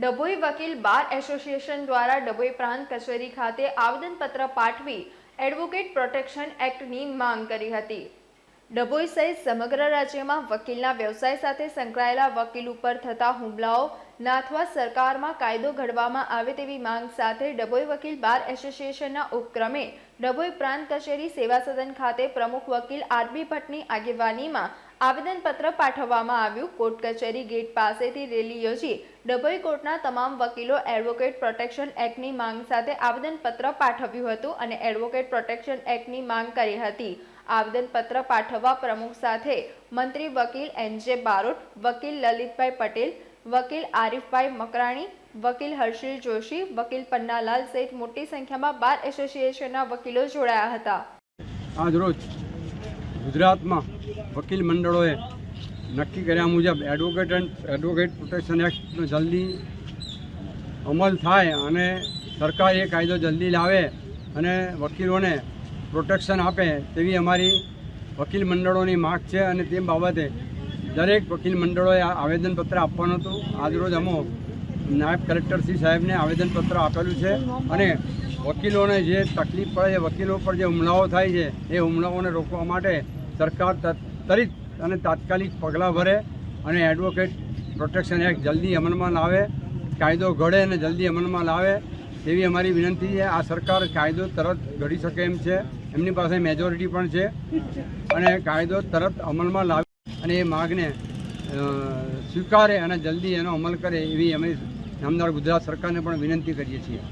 ડભોઈ વકીલ bar association દ્વારા ડભોઈ પ્રાંત કચેરી ખાતે આવેદનપત્ર પાઠવી એડવોકેટ પ્રોટેક્શન એક્ટની માંગ કરી હતી. ડભોઈ સહિત સમગ્ર રાજ્યમાં વકીલના વ્યવસાય સાથે સંકળાયેલા વકીલ ઉપર થતા હુમલાઓ નાથવા સરકારમાં કાયદો ઘડવામાં આવે તેવી માંગ સાથે ડભોઈ વકીલ બાર એસોસિએશનના ઉપક્રમે ડભોઈ પ્રાંત કચેરી સેવા સદન ખાતે પ્રમુખ વકીલ આરબી ભટ્ટની આગેવાનીમાં આવેદનપત્ર પાઠવવામાં આવ્યું. કોર્ટ કચેરી ગેટ પાસેથી રેલી યોજી ડભોઈ કોર્ટના તમામ વકીલો એડવોકેટ પ્રોટેક્શન એક્ટની માંગ સાથે આવેદનપત્ર પાઠવ્યું હતું અને એડવોકેટ પ્રોટેક્શન એક્ટની માંગ કરી હતી. આવેદનપત્ર પાઠવવા પ્રમુખ સાથે મંત્રી વકીલ એન જે બારોટ, વકીલ લલિતભાઈ પટેલ, વકીલ આરીફભાઈ મકરાણી, વકીલ હર્ષિલ જોશી, વકીલ પન્નાલાલ સહિત મોટી સંખ્યામાં બાર એસોસિએશનના વકીલો જોડાયા હતા. આજરોજ ગુજરાતમાં વકીલ મંડળોએ નક્કી કર્યા મુજબ એડવોકેટ એન્ડ એડવોકેટ પ્રોટેક્શન એક્ટનો જલ્દી અમલ થાય અને સરકાર એ કાયદો જલ્દી લાવે અને વકીલોને પ્રોટેક્શન આપે તેવી અમારી વકીલ મંડળોની માગ છે અને તે બાબતે દરેક વકીલ મંડળોએ આવેદનપત્ર આપવાનું હતું. આજરોજ અમો નાયબ કલેક્ટર સાહેબને આવેદનપત્ર આપેલું છે અને વકીલોને જે તકલીફ પડે છે, વકીલો પર જે હુમલાઓ થાય છે, એ હુમલાઓને રોકવા માટે સરકાર ત્વરિત અને તાત્કાલિક પગલાં ભરે અને એડવોકેટ પ્રોટેક્શન એક્ટ જલ્દી અમલમાં લાવે, કાયદો ઘડે અને જલ્દી અમલમાં લાવે, તેવી અમારી વિનંતી છે. આ સરકાર કાયદો તરત ઘડી શકે એમ છે. એમની પાસે મેજોરિટી પણ છે અને કાયદો તરત અમલમાં લાવે અને એ માગને સ્વીકારે અને જલ્દી એનો અમલ કરે એવી અમે, નામદાર ગુજરાત સરકારને પણ વિનંતી કરીએ છીએ.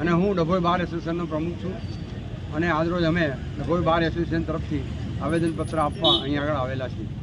અને હું ડભોઈ બાર એસોસિએશનનો પ્રમુખ છું. અને આજરોજ અમે ડભોઈ બાર એસોસિએશન તરફથી આવેદનપત્ર આપવા અહીં આગળ આવેલા છીએ.